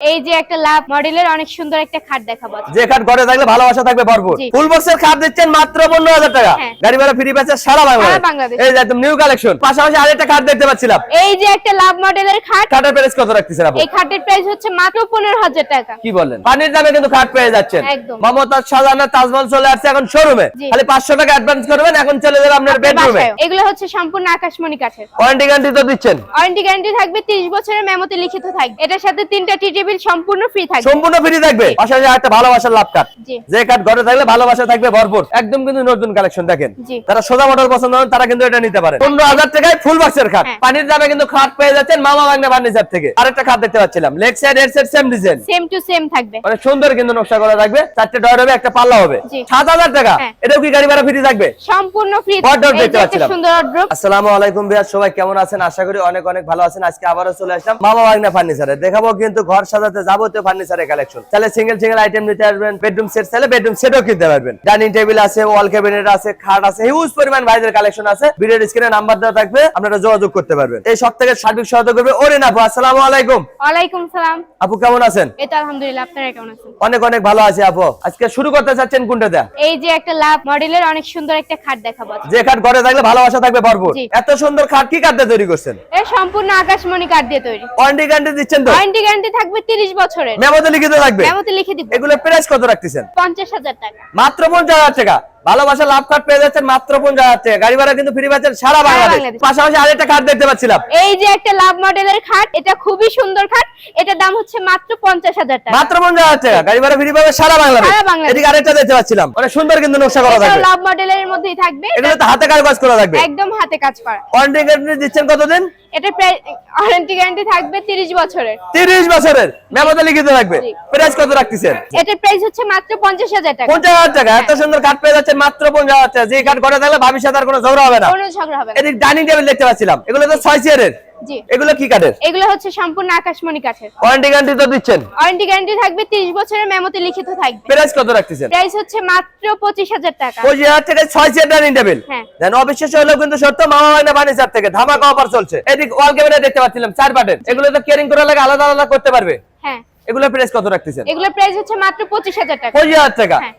এই যে একটা লাভ মডেলের অনেক সুন্দর একটা খাট দেখাবো যে খাট ঘরে থাকলে ভালোবাসা থাকবে ভরপুর। ফুল বক্সের খাট দিচ্ছেন মাত্র পনেরো হাজার টাকা। হ্যাঁ। গাড়ি ভাড়া ফ্রি পাচ্ছে সারা বাংলাদেশ। এই যে একদম নিউ কালেকশন পাশাপাশি আরেকটা খাট দেখতে পাচ্ছিলাম। এই যে একটা লাভ মডেলের খাট খাটের প্রাইস কত রাখতেছেন আপনি এই খাটের প্রাইস হচ্ছে মাত্র পনেরো হাজার টাকা। কি বলেন? পানির দামে কিন্তু খাট পেয়ে যাচ্ছেন। একদম। মমতাজ শাহজাহান তাজমহল চলে আসছে এখন শোরুমে খালি পাঁচশো টাকা অ্যাডভান্স করবেন এখন চলে যাবে আপনার বেডরুমে এগুলো হচ্ছে সম্পূর্ণ আকাশমণি কাঠের। ওয়ারেন্টি গ্যারান্টি তো দিচ্ছেন। ওয়ারেন্টি গ্যারান্টি থাকবে 30 বছরের মেমোতে লিখিত থাকবে। এটার সাথে তিনটা টেবিল সম্পূর্ণ ফ্রি থাকবে। সম্পূর্ণ ফ্রি থাকবে। পাশাপাশি একটা ভালোবাসার লাভ কাট যে কাট ঘরে থাকলে ভালোবাসা থাকবে ভরপুর। একদম কিন্তু নতুন কালেকশন দেখেন। তারা সোজা মডেল পছন্দ করেন তারা কিন্তু এটা নিতে পারে পনেরো হাজার টাকায় ফুল বক্সের খাট হ্যাঁ। পানির দামে কিন্তু খাট পেয়ে যাচ্ছেন মামা বাংলা ফার্নিচার থেকে। আরেকটা খাট দেখতে পাচ্ছিলাম। লেগ সাইড এর side same design same to same থাকবে। মানে সুন্দর কিন্তু নকশা করা থাকবে। চারটে ডয়ার হবে একটা পাল্লা হবে। সাত হাজার টাকা। হ্যাঁ। এটাও কি গাড়ি ভাড়া ফ্রি থাকবে? সম্পূর্ণ ফ্রি দেখতে পাচ্ছিলাম। আসসালামু আলাইকুম ভাইয়া সবাই কেমন আছেন? আশা করি অনেক অনেক ভালো আছেন। আজকে আবারও চলে আসলাম মামা বাগনা ফার্নিচারে দেখাবো কিন্তু ঘর সাজাতে যাবতীয় ফার্নিচারের কালেকশন তাহলে সিঙ্গেল সিঙ্গেল আইটেম নিতে পারবেন বেডরুম সেট চাইলে বেডরুম সেটও কিনতে পারবেন। ডাইনিং টেবিল আছে ওয়াল ক্যাবিনেট আছে, খাট আছে হিউজ পরিমাণ ভাইদের কালেকশন আছে। ভিডিওর স্ক্রিনে নাম্বার দেওয়া থাকবে, আপনারা যোগাযোগ করতে পারবেন। এই সব থেকে সার্বিক সহায়তা করবে ওরে আপু। আসসালামু আলাইকুম। ওয়ালাইকুম সালাম। আপু কেমন আছেন? এটা আলহামদুলিল্লাহ আপনারা কেমন আছেন? অনেক অনেক ভালো আছে আপু। আজকে শুরু করতে চাচ্ছেন কোনটা দেয়া এই যে একটা লাভ মডেলের অনেক সুন্দর একটা খাট দেখাবো যে খাট ঘরে থাকলে ভালোবাসা থাকবে ভরপুর। এত সুন্দর খাট কি কাঠে তৈরি করছেন? এটা সম্পূর্ণ আকাশমণি কাঠ দিয়ে তৈরি। ওয়ারেন্টি গ্যারান্টি দিচ্ছেন তো? ওয়ারেন্টি গ্যারান্টি থাকবে 30 বছরের। মেমোতে লিখিত থাকবে? মেমোতে লিখে দিব। এগুলো প্রাইস কত রাখতেছেন? 50000 টাকা। মাত্র পঞ্চাশ হাজার টাকা। ভালোবাসা লাভ কার্ড পেয়ে যাচ্ছেন মাত্র পঞ্চাশ হাজার টাকা। গাড়ি ভাড়া কিন্তু ফ্রি পাচ্ছেন সারা বাংলাদেশ। পাশাপাশি আরেকটা কার্ড দেখতে পাচ্ছিলাম। এই যে একটা লাভ মডেলের খাট এটা খুবই সুন্দর খাট এটার দাম হচ্ছে মাত্র 50000 টাকা। মাত্র পঞ্চাশ হাজার টাকা। গাড়ি ভাড়া ফ্রি পাবে সারা বাংলাদেশ। এদিকে আরেকটা দেখতে পাচ্ছিলাম। অনেক সুন্দর কিন্তু নকশা করা এটা থাকবে। লাভ মডেলের মধ্যেই থাকবে। তো হাতে কাজ করা থাকবে। একদম হাতে কাজ করা। গ্যারান্টি দিচ্ছেন কতদিন? এটা ওয়ারেন্টি গ্যারান্টি থাকবে 30 বছরের। তিরিশ বছরের। মেমোতে লিখিত থাকবে। প্রাইস কত রাখতেছেন? এটা প্রাইস হচ্ছে মাত্র 50000 টাকা। পঞ্চাশ হাজার টাকা। এত সুন্দর কাঠ পেয়ে যাচ্ছে মাত্র পঞ্চাশ হাজার টাকা। যে কাঠ ঘরে থাকলে ভাবির আর কোনো ঝগড়া হবে না। কোনো ঝগড়া হবে না। এদিক ডাইনিং টেবিল দেখতে পাচ্ছিলাম। এগুলো তো ছয় চেয়ারের জি। এগুলো কি কাঠের? এগুলো হচ্ছে সম্পূর্ণ আকাশমণি কাঠের। ওয়ারেন্টি গ্যারান্টি তো দিচ্ছেন। ওয়ারেন্টি গ্যারান্টি থাকবে 30 বছরের মেমোতে লিখিত থাকবে। প্রাইস কত রাখতেছেন? প্রাইস হচ্ছে মাত্র 25000 টাকা। পঁচিশ হাজার থেকে ছয় চেয়ার ডাইনিং টেবিল হ্যাঁ। দেন অবিশ্বাস হলেও কিন্তু সত্য মামা মাইনা ফার্নিচার থেকে ধামাকা অফার চলছে। এদিক ওয়াল ক্যামেরা দেখতে পাচ্ছিলাম চার বাটেন এগুলো তো কেয়ারিং করার লাগে আলাদা আলাদা করতে পারবে। হ্যাঁ। এগুলো প্রাইস কত রাখতেছেন? এগুলোর প্রাইস হচ্ছে মাত্র 25000 টাকা। টাকা। হ্যাঁ।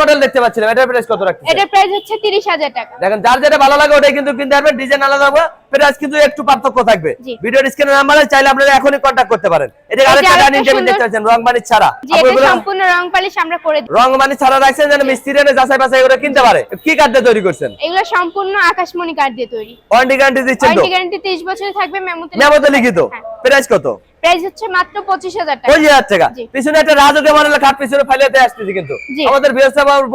মডেল দেখতে পাচ্ছিলাম এটার প্রাইস কত রাখতেছেন? এটার প্রাইস হচ্ছে 30000 টাকা। দেখেন যার যেটা ভালো লাগে ওটাই কিন্তু কিনতে পারবেন ডিজাইন আলাদা হবে। প্রাইস কিন্তু একটু পার্থক্য থাকবে। জি। ভিডিওর স্ক্রিনে নাম্বারে চাইলে আপনারা এখনই করতে পারেন। এটা আরেকটা ডাইনিং টেবিল দেখতে পাচ্ছেন ছাড়া। এটা সম্পূর্ণ রং পালিশ আমরা করে দিই রংবানি ছাড়া রাখছেন যেন মিস্ত্রি এনে যাচাই বাছাই করে কিনতে পারে। কি কাঠে তৈরি করছেন? এগুলো সম্পূর্ণ আকাশমণি কাঠ দিয়ে তৈরি। ওয়ারেন্টি গ্যারান্টি দিচ্ছেন তো? ওয়ারেন্টি গ্যারান্টি 30 বছর থাকবে মেমোতে মেমোতে লিখিত? হ্যাঁ। প্রাইস কত? প্রাইস হচ্ছে মাত্র 25000 টাকা। পঁচিশ হাজার টাকা। পিছনে একটা রাজকীয় মডেলের কাঠ পিছনে ফাইলেতে আসতেছে কিন্তু। আমাদের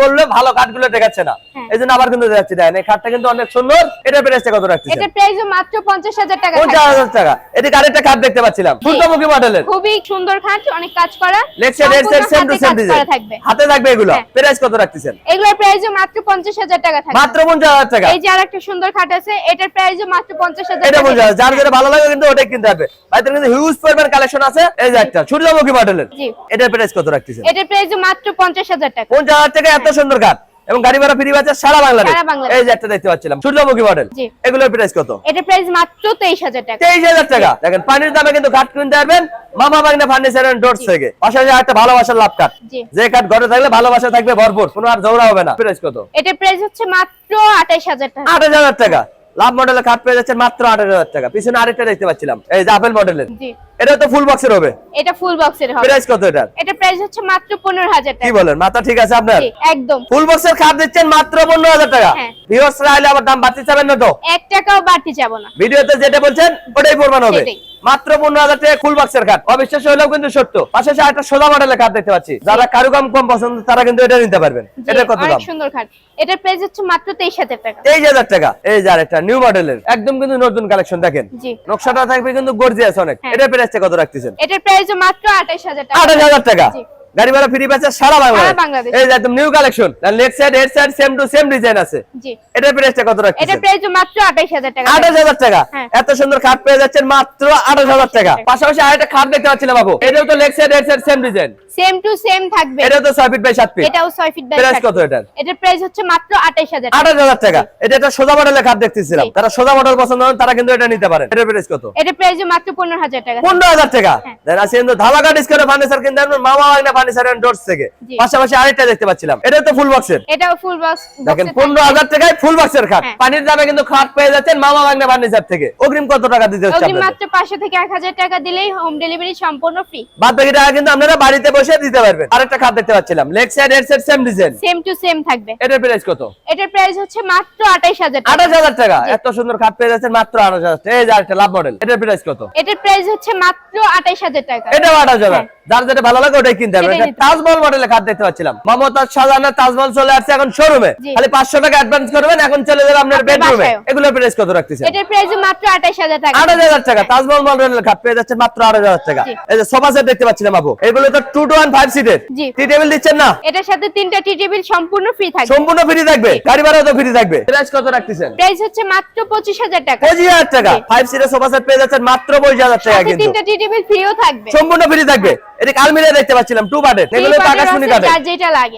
বললে ভালো কাঠগুলো দেখাচ্ছে না। হ্যাঁ। এই জন্য আবার কিন্তু দেখাচ্ছি এই কাঠটা কিন্তু অনেক সুন্দর। এটা প্রাইসটা কত এটার প্রাইসও মাত্র 50000 টাকা পঞ্চাশ থাকবে। হাজার টাকা। এদিকে আরেকটা কাঠ দেখতে পাচ্ছিলাম। সূর্যমুখী মডেলের। খুবই সুন্দর খাট অনেক কাজ করা। সেম টু হাতে সেম ডিজাইন থাকবে। হাতে থাকবে এগুলো। হ্যাঁ। প্রাইস কত রাখতেছেন? এগুলোর প্রাইসও মাত্র 50000 টাকা থাকবে। মাত্র পঞ্চাশ হাজার টাকা। এই যে আরেকটা সুন্দর খাট আছে এটার প্রাইসও মাত্র 50000 এটা টাকা পঞ্চাশ হাজার। যার ভালো লাগে কিন্তু ওটাই কিনতে হবে। ভাইদের কিন্তু হিউজ পরিমাণ কালেকশন আছে। এই যে একটা সূর্যমুখী মডেলের। এটার প্রাইস কত রাখতেছেন? এটার প্রাইসও মাত্র 50000 টাকা। পঞ্চাশ হাজার টাকা এত সুন্দর কাঠ এবং গাড়ি ভাড়া ফ্রি পাচ্ছে সারা বাংলাদেশ। এই যে একটা দেখতে পাচ্ছিলাম। সূর্যমুখী মডেল এগুলোর প্রাইস কত? এটার প্রাইস মাত্র 23000 টাকা। তেইশ হাজার টাকা। দেখেন পানির দামে কিন্তু কাঠ কিনতে পারবেন। মামা বাগনা ফার্নিচার এন্ড ডোরস থেকে। পাশাপাশি একটা ভালোবাসার লাভ কাঠ। যে কাঠ ঘরে থাকলে ভালোবাসা থাকবে ভরপুর। কোনো আর ঝগড়া হবে না। প্রাইস কত? এটার প্রাইস হচ্ছে মাত্র 28000 টাকা। আঠাশ হাজার টাকা। লাভ মডেলের খাট পেয়ে যাচ্ছেন মাত্র আঠাশ হাজার টাকা। পিছনে আরেকটা দেখতে পাচ্ছিলাম। এই যে আপেল মডেলের জি। এটা তো ফুল বক্সের হবে। এটা ফুল বক্সের হবে। প্রাইস কত এটার? এটার প্রাইস হচ্ছে মাত্র 15000 কি বলেন? মাথা ঠিক আছে আপনার? একদম। ফুল বক্সের খাট দিচ্ছেন মাত্র পনেরো হাজার টাকা। হ্যাঁ। ভিউয়ার্সরা আইলে আবার দাম বাড়তে চাবেন না তো? এক টাকাও বাড়তি যাব না। ভিডিওতে যেটা বলছেন ওটাই প্রমাণ হবে। মাত্র পনেরো হাজার টাকা ফুল বক্সের কাঠ অবিশ্বাস হলেও কিন্তু সত্য। পাশাপাশি একটা সোজা মডেলের কাঠ দেখতে পাচ্ছি। যারা কারুকাম কম পছন্দ তারা কিন্তু এটা নিতে পারবেন। এটা কত দাম? সুন্দর খাট। এটার প্রাইস হচ্ছে মাত্র 23000 টাকা। তেইশ হাজার টাকা। এই যে আরেকটা নিউ মডেলের একদম কিন্তু নতুন কালেকশন দেখেন। জি। নকশাটা থাকবে কিন্তু গর্জিয়াস অনেক। হ্যাঁ। এটা প্রাইসটা কত রাখতেছেন? এটার প্রাইস মাত্র 28000 টাকা। আঠাশ হাজার টাকা। জি। গাড়ি ভাড়া ফ্রি পাচ্ছে সারা বাংলাদেশ। এই যে একদম new collection leg side head side same to same design আছে। জি। এটার প্রাইসটা কত এটা প্রাইস মাত্র আঠাইশ হাজার টাকা। আঠাশ হাজার টাকা। হ্যাঁ। এত সুন্দর খাট পেয়ে যাচ্ছেন মাত্র আঠাশ হাজার টাকা। পাশাপাশি আরেকটা খাট দেখতে পাচ্ছিলাম বাবু। এটাও তো leg side head side same design same to same থাকবে। এটাও তো ছয় ফিট বাই সাত ফিট এটাও ছয় ফিট বাই প্রাইস কত। এটার? এটার প্রাইস হচ্ছে মাত্র আঠাইশ হাজার আঠাশ টাকা। এটা একটা সোজা মডেলের খাট দেখতেছিলাম। তারা সোজা মডেল পছন্দ করেন তারা কিন্তু এটা নিতে পারেন। এটার প্রাইস কত? এটা প্রাইস মাত্র পনেরো হাজার টাকা। পনেরো হাজার টাকা। হ্যাঁ। দেন কিন্তু ধামাকা ডিসকাউন্ট ফার্নিচার কিনতে মামা বাগনা ফার্নিচার এন্ড ডোরস থেকে। পাশাপাশি আরেকটা দেখতে পাচ্ছিলাম। এটা তো ফুল বক্সের এটাও ফুল বক্স দেখেন পনেরো হাজার টাকায় ফুল বক্সের খাট। হ্যাঁ। পানির দামে কিন্তু খাট পেয়ে যাচ্ছেন মামা বাগনা ফার্নিচার থেকে। অগ্রিম কত টাকা দিতে হচ্ছে অগ্রিম মাত্র পাঁচশো থেকে এক হাজার টাকা দিলেই হোম ডেলিভারি সম্পূর্ণ ফ্রি বাদ বাকি টাকা কিন্তু আপনারা বাড়িতে বসে দিতে পারবেন। আরেকটা খাট দেখতে পাচ্ছিলাম। Leg side head side same design same to same থাকবে। এটার প্রাইস কত? এটার প্রাইস হচ্ছে মাত্র আঠাইশ হাজার টাকা। আঠাশ হাজার টাকা। এত সুন্দর খাট পেয়ে যাচ্ছেন মাত্র আঠাশ হাজার টাকা। এই যে আরেকটা লাভ মডেল এটার প্রাইস কত? এটার প্রাইস হচ্ছে মাত্র আঠাইশ হাজার টাকা। এটাও আঠাশ হাজার। হ্যাঁ। যার যেটা ভালো লাগে ওটাই কিনতে হবে। তাজমহল মডেলের খাট দেখতে পাচ্ছিলাম। মমতাজ শাহজাহানের তাজমহল চলে আসছে এখন শোরুমে খালি পাঁচশো টাকা অ্যাডভান্স করবেন এখন চলে যাবে আপনার বেডরুমে এগুলোর প্রাইস কত রাখতেছেন? এটার প্রাইস মাত্র আঠাইশ হাজার টাকা। আঠাশ হাজার টাকা। তাজমহল মডেলের খাট পেয়ে যাচ্ছে মাত্র আঠাশ হাজার টাকা। এই যে সোফা সেট দেখতে পাচ্ছিলাম আপু। এগুলো তো টু টু ওয়ান ফাইভ সিটের টি টেবিল দিচ্ছেন না? এটার সাথে তিনটা টি টেবিল সম্পূর্ণ ফ্রি থাকবে। সম্পূর্ণ ফ্রি থাকবে। গাড়ি ভাড়াও তো ফ্রি থাকবে। প্রাইস কত রাখতেছেন? প্রাইস হচ্ছে মাত্র পঁচিশ হাজার টাকা। পঁচিশ হাজার টাকা। জি। ফাইভ সিটের সোফা সেট পেয়ে যাচ্ছেন মাত্র পঁচিশ হাজার টাকা সাথে কিন্তু। তিনটা টি টেবিল ফ্রিও থাকবে। সম্পূর্ণ ফ্রি থাকবে। এটা আলমিরা দেখতে পাচ্ছিলাম টু এগুলো তো আকাশমণি যেটা লাগে।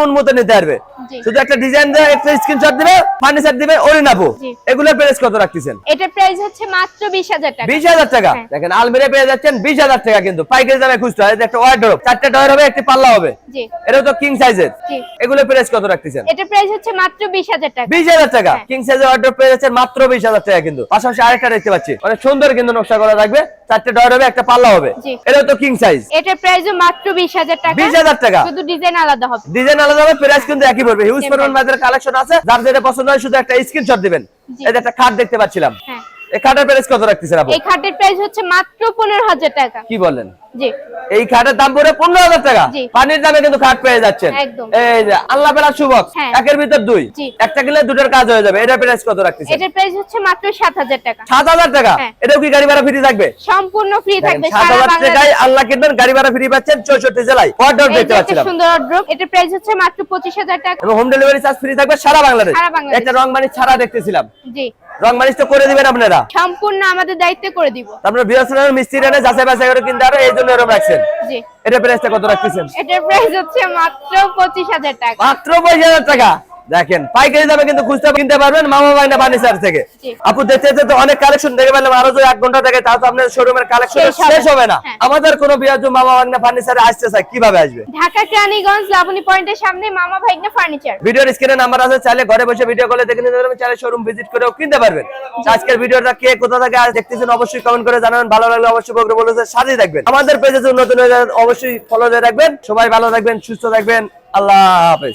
মন মতো নিতে পারবে। শুধু একটা ডিজাইন দেবে একটা স্ক্রিনশট দিবে ফার্নিচার দিবে ওরিনাপু। এগুলোর প্রাইস কত রাখতেছেন? এটার প্রাইস হচ্ছে মাত্র বিশ হাজার টাকা। বিশ হাজার টাকা। হ্যাঁ। দেখেন আলমিরা পেয়ে যাচ্ছেন বিশ হাজার টাকা কিন্তু। পাইকারি দামে খুঁজতে হয় একটা ওয়ার্ডরোব চারটে ডয়ার হবে একটি পাল্লা হবে। জি। এটা তো কিং সাইজের জি। এগুলোর প্রাইস কত রাখতেছেন? এটার প্রাইস হচ্ছে মাত্র বিশ হাজার টাকা। বিশ হাজার টাকা। কিং সাইজের ওয়ার্ডরোব পেয়ে যাচ্ছেন মাত্র বিশ হাজার টাকা কিন্তু। পাশাপাশি আরেকটা দেখতে পাচ্ছি। অনেক সুন্দর কিন্তু নকশা করা থাকবে। চারটে ডয়ার হবে একটা পাল্লা হবে। জি। এটা তো কিং সাইজ এটার প্রাইসও মাত্র বিশ হাজার টাকা। বিশ হাজার টাকা। শুধু ডিজাইন আলাদা হবে। ডিজাইন আলাদা হবে প্রাইস কিন্তু একই পড়বে। হিউজ পরিমাণ price। কালেকশন আছে। যার যেটা পছন্দ হয় শুধু একটা স্ক্রিনশট দিবেন। এটা একটা খাট দেখতে পাচ্ছিলাম। হ্যাঁ। এই খাটের প্রাইস কত রাখতেছেন আপনি এই খাটের প্রাইস হচ্ছে মাত্র পনেরো হাজার টাকা। কি বলেন? জি। এই খাটের দাম পড়ে পনেরো হাজার টাকা। পানির দামে কিন্তু খাট পেয়ে যাচ্ছেন। এই যে আল্লাহ বেলা সুবক হ্যাঁ। একের ভিতর দুই। একটা দুটোর কাজ হয়ে যাবে। এটা প্রাইস কত রাখতেছেন? এটার প্রাইস হচ্ছে মাত্র সাত হাজার টাকা। সাত হাজার টাকা? হ্যাঁ। এটাও কি গাড়ি ভাড়া ফ্রি থাকবে? সম্পূর্ণ ফ্রি থাকবে সাত সারা হাজার টাকায় বাংলাদেশ আল্লাহ কিনবেন গাড়ি ভাড়া ফ্রি পাচ্ছেন জেলায়। অর্ডার একটা পাচ্ছিলাম। সুন্দর অর্ডার এটার প্রাইস হচ্ছে মাত্র পঁচিশ হাজার টাকা। এবং হোম ডেলিভারি চার্জ ফ্রি থাকবে সারা বাংলাদেশ। একটা রং মানি ছাড়া দেখতেছিলাম। জি। রং মালিশ তো করে দিবেন আপনারা? সম্পূর্ণ আমাদের দায়িত্বে করে দিব। আপনার বৃহস্পতিবার মিস্ত্রি এনে যাচাই বাছাই করে কিনতে আরও এই জন্য এরকম রাখছেন? জি। এটা প্রাইসটা কত রাখতেছেন? এটার প্রাইস হচ্ছে মাত্র পঁচিশ হাজার টাকা। মাত্র পঁচিশ হাজার টাকা। দেখেন পাইকারি দামে কিন্তু খুচরা কিনতে পারবেন মামা বাইনা ফার্নিচার থেকে। আপু দেখতে দেখতে তো অনেক কালেকশন দেখে পেলাম আরও যদি এক ঘণ্টা থাকে তাও তো আপনার শোরুমের কালেকশন শেষ হবে। না। হ্যাঁ। আমাদের কোনো বিয়াজু মামা বাইনা ফার্নিচারে আসতে চায় কীভাবে আসবে? ঢাকা কেরানীগঞ্জ লাবণী পয়েন্টের সামনে মামা ভাইগনা ফার্নিচার ভিডিওর স্ক্রিনে নাম্বার আছে চাইলে ঘরে বসে ভিডিও কলে দেখে নিতে পারবেন চাইলে শোরুম ভিজিট করেও কিনতে পারবেন। আজকের ভিডিওটা কে কোথা থেকে আজ দেখতেছেন অবশ্যই কমেন্ট করে জানাবেন ভালো লাগলে অবশ্যই বকরে বলে সাথে থাকবেন। আমাদের পেজে নতুন হয়ে অবশ্যই ফলো দিয়ে রাখবেন। সবাই ভালো থাকবেন সুস্থ থাকবেন আল্লাহ হাফেজ।